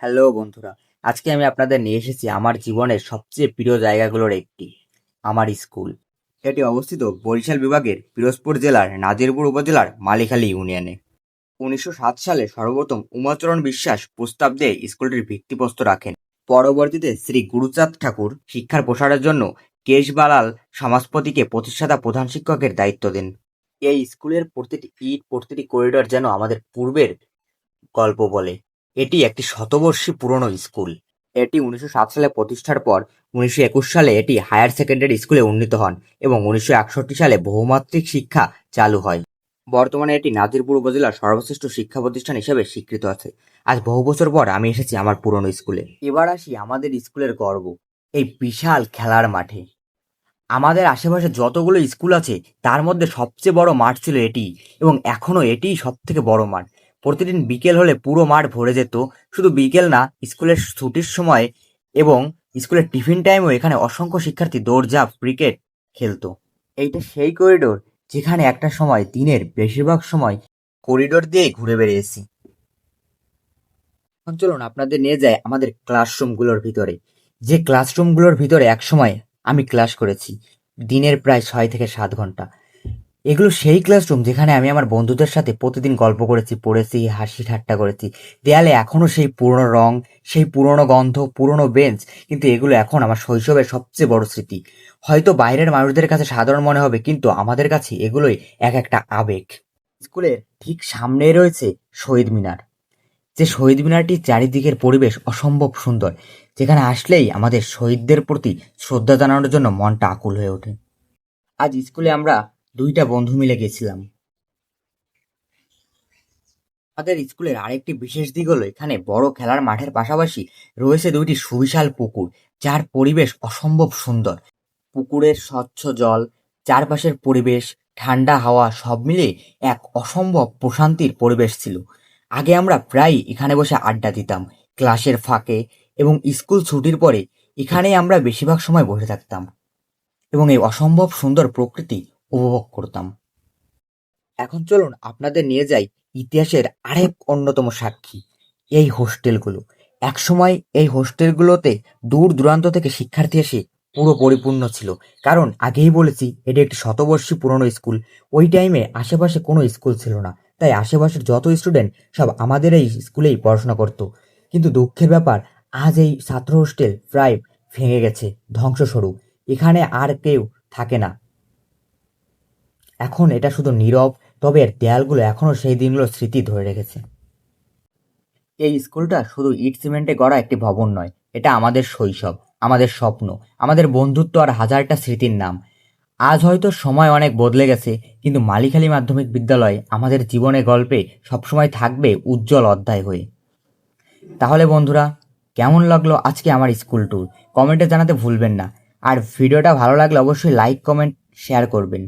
Hello বন্ধুরা, আজকে আমি আপনাদের নিয়ে এসেছি আমার জীবনের সবচেয়ে প্রিয় জায়গাগুলোর একটি, আমার স্কুল। এটি অবস্থিত বরিশাল বিভাগের পিরোজপুর জেলার নাজিরপুর উপজেলার মালিখালী ইউনিয়নে। উনিশশো সাত সালে সর্বপ্রথম উমাচরণ বিশ্বাস প্রস্তাব দিয়ে স্কুলটির ভিত্তিপ্রস্তর রাখেন। পরবর্তীতে শ্রী গুরুচাঁদ ঠাকুর শিক্ষার প্রসারের জন্য কেশবালাল সমাজপতিকে প্রতিষ্ঠাতা প্রধান শিক্ষকের দায়িত্ব দেন। এই স্কুলের প্রতিটি ইট, প্রতিটি করিডর যেন আমাদের পূর্বের গল্প বলে। এটি একটি শতবর্ষী পুরনো স্কুল। এটি উনিশশো সাত সালে প্রতিষ্ঠার পর উনিশশো একুশ সালে এটি হায়ার সেকেন্ডারি স্কুলে উন্নীত হন এবং উনিশশো একষট্টি সালে বহুমাত্রিক শিক্ষা চালু হয়। বর্তমানে এটি নাজিরপুর উপজেলার সর্বশ্রেষ্ঠ শিক্ষা প্রতিষ্ঠান হিসেবে স্বীকৃত আছে। আজ বহু বছর পর আমি এসেছি আমার পুরনো স্কুলে। এবার আসি আমাদের স্কুলের গর্ব, এই বিশাল খেলার মাঠে। আমাদের আশেপাশে যতগুলো স্কুল আছে, তার মধ্যে সবচেয়ে বড় মাঠ ছিল এটি এবং এখনও এটিই সব থেকে বড় মাঠ। প্রতিদিন বিকেল হলে পুরো মাঠ ভরে যেত। শুধু বিকেল না, স্কুলের ছুটির সময় এবং স্কুলের টিফিন টাইমেও এখানে অসংখ্য শিক্ষার্থী দৌড়ঝাঁপ, ক্রিকেট খেলতো। এইটা সেই করিডোর যেখানে একটা সময়, দিনের বেশিরভাগ সময় করিডোর দিয়ে ঘুরে বেরিয়েছি এখন চলুন আপনাদের নিয়ে যায় আমাদের ক্লাসরুমগুলোর ভিতরে। যে ক্লাসরুমগুলোর ভিতরে একসময় আমি ক্লাস করেছি, দিনের প্রায় ছয় থেকে সাত ঘণ্টা। এগুলো সেই ক্লাসরুম যেখানে আমি আমার বন্ধুদের সাথে প্রতিদিন গল্প করেছি, পড়েছি, হাসি ঠাট্টা করেছি। দেয়ালে এখনও সেই পুরনো রং, সেই পুরনো গন্ধ, পুরনো বেঞ্চ কিন্তু এগুলো এখন আমার শৈশবের সবচেয়ে বড় স্মৃতি। হয়তো বাইরের মানুষদের কাছে সাধারণ মনে হবে, কিন্তু আমাদের কাছে এগুলোই এক একটা আবেগ। স্কুলের ঠিক সামনেই রয়েছে শহীদ মিনার। যে শহীদ মিনারটির চারিদিকের পরিবেশ অসম্ভব সুন্দর, যেখানে আসলেই আমাদের শহীদদের প্রতি শ্রদ্ধা জানানোর জন্য মনটা আকুল হয়ে ওঠে। আজ স্কুলে আমরা দুইটা বন্ধু মিলে গেছিলাম। আমাদের স্কুলের আরেকটি বিশেষ দিক হলো এখানে বড় খেলার মাঠের পাশাপাশি রয়েছে দুইটি সুবিশাল পুকুর, যার পরিবেশ অসম্ভব সুন্দর। পুকুরের স্বচ্ছ জল, চারপাশের পরিবেশ, ঠান্ডা হাওয়া সব মিলে এক অসম্ভব প্রশান্তির পরিবেশ ছিল। আগে আমরা প্রায় এখানে বসে আড্ডা দিতাম, ক্লাসের ফাঁকে এবং স্কুল ছুটির পরে এখানেই আমরা বেশিরভাগ সময় বসে থাকতাম। এবং এই অসম্ভব সুন্দর প্রকৃতি উপভোগ করতাম। এখন চলুন আপনাদের নিয়ে যাই ইতিহাসের আরেক অন্যতম সাক্ষী, এই হোস্টেলগুলো। একসময় এই হোস্টেলগুলোতে দূর দূরান্ত থেকে শিক্ষার্থী এসে পুরো পরিপূর্ণ ছিল। কারণ আগেই বলেছি, এটি একটি শতবর্ষী পুরনো স্কুল। ওই টাইমে আশেপাশে কোনো স্কুল ছিল না। তাই আশেপাশের যত স্টুডেন্ট সব আমাদের এই স্কুলেই পড়াশোনা করতো। কিন্তু দুঃখের ব্যাপার, আজ এই ছাত্র হোস্টেল প্রায় ভেঙে গেছে, ধ্বংসস্বরূপ। এখানে আর কেউ থাকে না। এখন এটা শুধু নীরব, তবে এর দেয়ালগুলো এখনও সেই দিনগুলোর স্মৃতি ধরে রেখেছে। এই স্কুলটা শুধু ইট সিমেন্টে গড়া একটি ভবন নয়, এটা আমাদের শৈশব, আমাদের স্বপ্ন, আমাদের বন্ধুত্ব আর হাজারটা স্মৃতির নাম। আজ হয়তো সময় অনেক বদলে গেছে, কিন্তু মালিখালী মাধ্যমিক বিদ্যালয় আমাদের জীবনে গল্পে সবসময় থাকবে উজ্জ্বল অধ্যায় হয়ে। তাহলে বন্ধুরা, কেমন লাগল আজকে আমার স্কুল ট্যুর? কমেন্টে জানাতে ভুলবেন না। আর ভিডিওটা ভালো লাগলে অবশ্যই লাইক, কমেন্ট, শেয়ার করবেন।